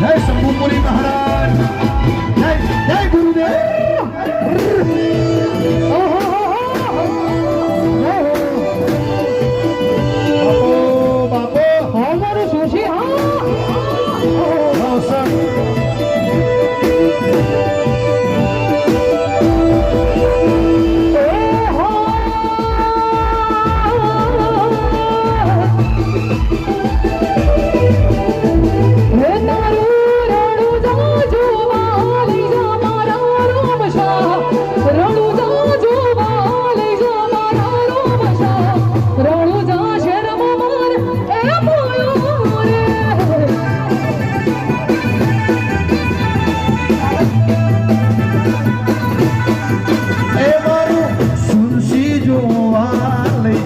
જય શંભુપુરી મહારાજ. જય જય ગુરુદેવ. બાપો બાપો. અમારું શું છે?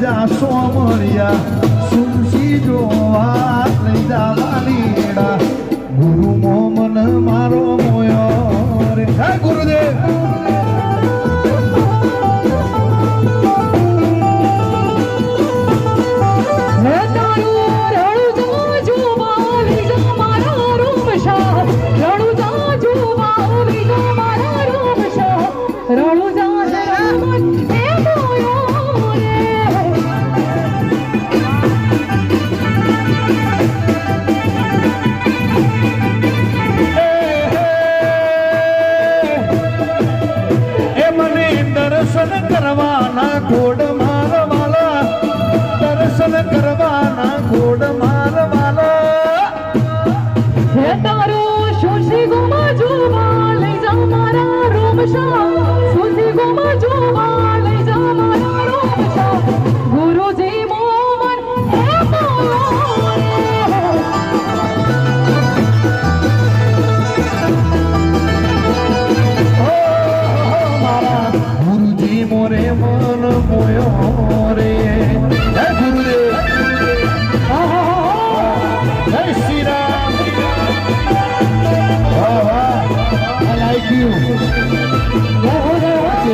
જા સોમણિયા સુમસી જોવા લઈ જા લાલીડા ગુરુ મોમન મારો મોયો રે. હે ગુરુદેવ! રણુજા દર્શન કરવાના ઘોડ મારવાલા દર્શન કરવાના ઘોડ માર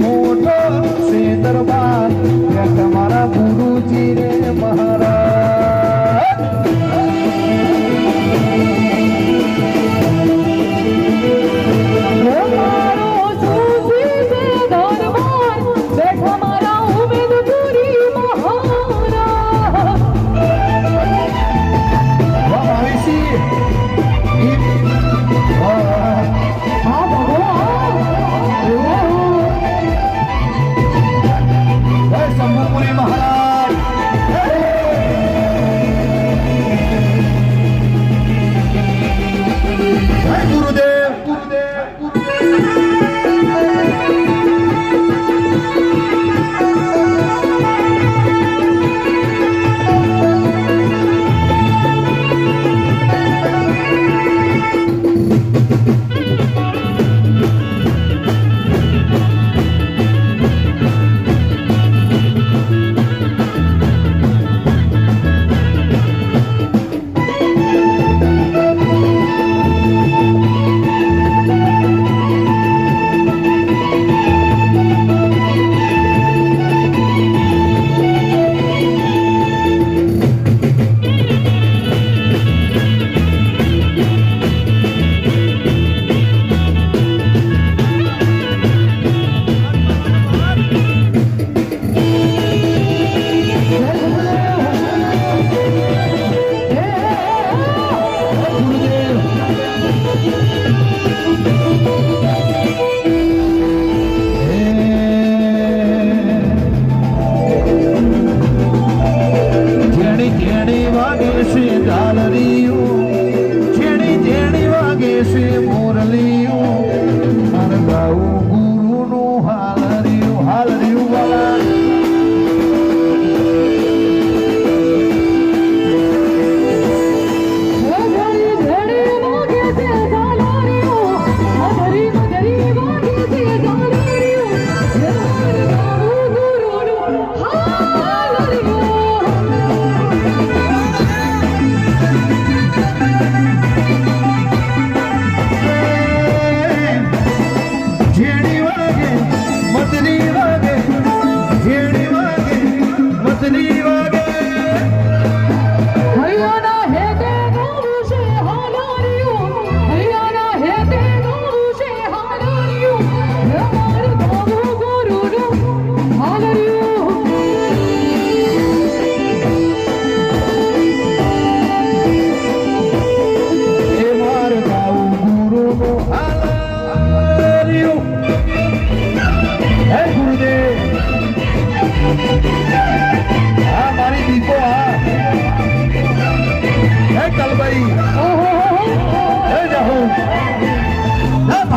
मोठो से दरबार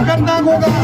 હે ભગત